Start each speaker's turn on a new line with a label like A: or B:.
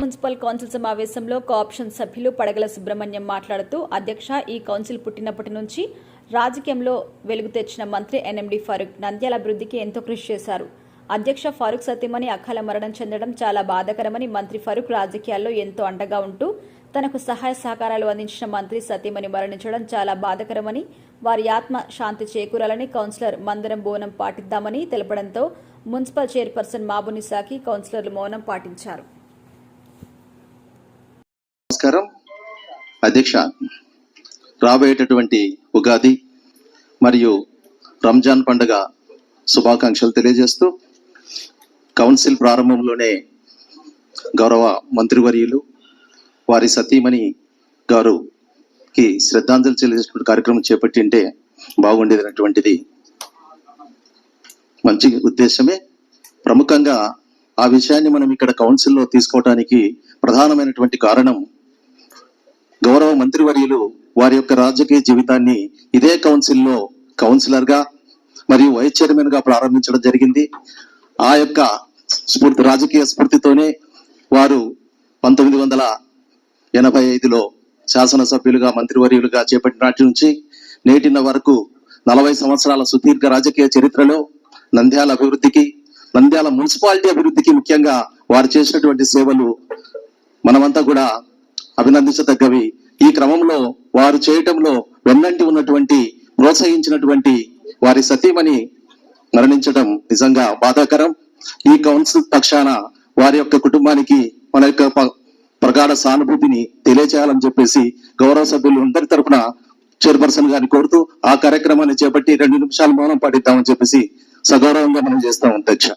A: Municipal council సమావేశంలో cooption సభ్యులు పడగల సుబ్రహ్మణ్యం మాట్లాడుతూ అధ్యక్ష ఈ కౌన్సిల్ పుట్టినప్పటి నుంచి రాజకీయంలో వెలుగు తెచ్చిన మంత్రి ఎన్ఎండి ఫారూక్ నంద్యాల అభివృద్ధికి ఎంతో కృషి చేశారు. అధ్యక్ష ఫారూక్ సత్యమని అకాల మరణం చెందడం చాలా బాధాకరమని మంత్రి ఫారూక్ రాజకీయాల్లో ఎంతో అండగా ఉంటూ తనకు సహాయ సహకారాలు అందించిన మంత్రి సతీమణి మరణించడం చాలా బాధాకరమని వారి ఆత్మ శాంతి చేకూరాలని కౌన్సిలర్ మందరం బోనం పాటిద్దామని తెలపడంతో మున్సిపల్ చైర్పర్సన్ మాబునిసాకి కౌన్సిలర్లు మౌనం పాటించారు.
B: అధ్యక్ష రాబోయేటటువంటి ఉగాది మరియు రంజాన్ పండుగ శుభాకాంక్షలు తెలియజేస్తూ కౌన్సిల్ ప్రారంభంలోనే గౌరవ మంత్రివర్యులు వారి సతీమణి గారుకి శ్రద్ధాంజలి చెల్లించిన కార్యక్రమం చేపట్టింటే బాగుండేది అన్నటువంటిది మంచి ఉద్దేశమే. ప్రముఖంగా ఆ విషయాన్ని మనం ఇక్కడ కౌన్సిల్లో తీసుకోవడానికి ప్రధానమైనటువంటి కారణం గౌరవ మంత్రివర్యులు వారి యొక్క రాజకీయ జీవితాన్ని ఇదే కౌన్సిల్లో కౌన్సిలర్గా మరియు వైస్ చైర్మన్గా ప్రారంభించడం జరిగింది. ఆ యొక్క స్ఫూర్తి రాజకీయ స్ఫూర్తితోనే వారు పంతొమ్మిది వందల ఎనభై ఐదులో శాసనసభ్యులుగా మంత్రివర్యులుగా చేపట్టిన నాటి నుంచి నేటిన వరకు నలభై సంవత్సరాల సుదీర్ఘ రాజకీయ చరిత్రలో నంద్యాల అభివృద్ధికి నంద్యాల మున్సిపాలిటీ అభివృద్ధికి ముఖ్యంగా వారు చేసినటువంటి సేవలు మనమంతా కూడా అభినందించదగ్గవి. ఈ క్రమంలో వారు చేయటంలో వెన్నంటి ఉన్నటువంటి ప్రోత్సహించినటువంటి వారి సతీమణి మరణించడం నిజంగా బాధాకరం. ఈ కౌన్సిల్ పక్షాన వారి యొక్క కుటుంబానికి మన యొక్క ప్రగాఢ సానుభూతిని తెలియచేయాలని చెప్పేసి గౌరవ సభ్యులు అందరి తరపున చైర్పర్సన్ గారిని కోరుతూ ఆ కార్యక్రమాన్ని చేపట్టి రెండు నిమిషాలు మౌనం పాటిద్దామని చెప్పేసి సగౌరవంగా మనం చేస్తాం అధ్యక్ష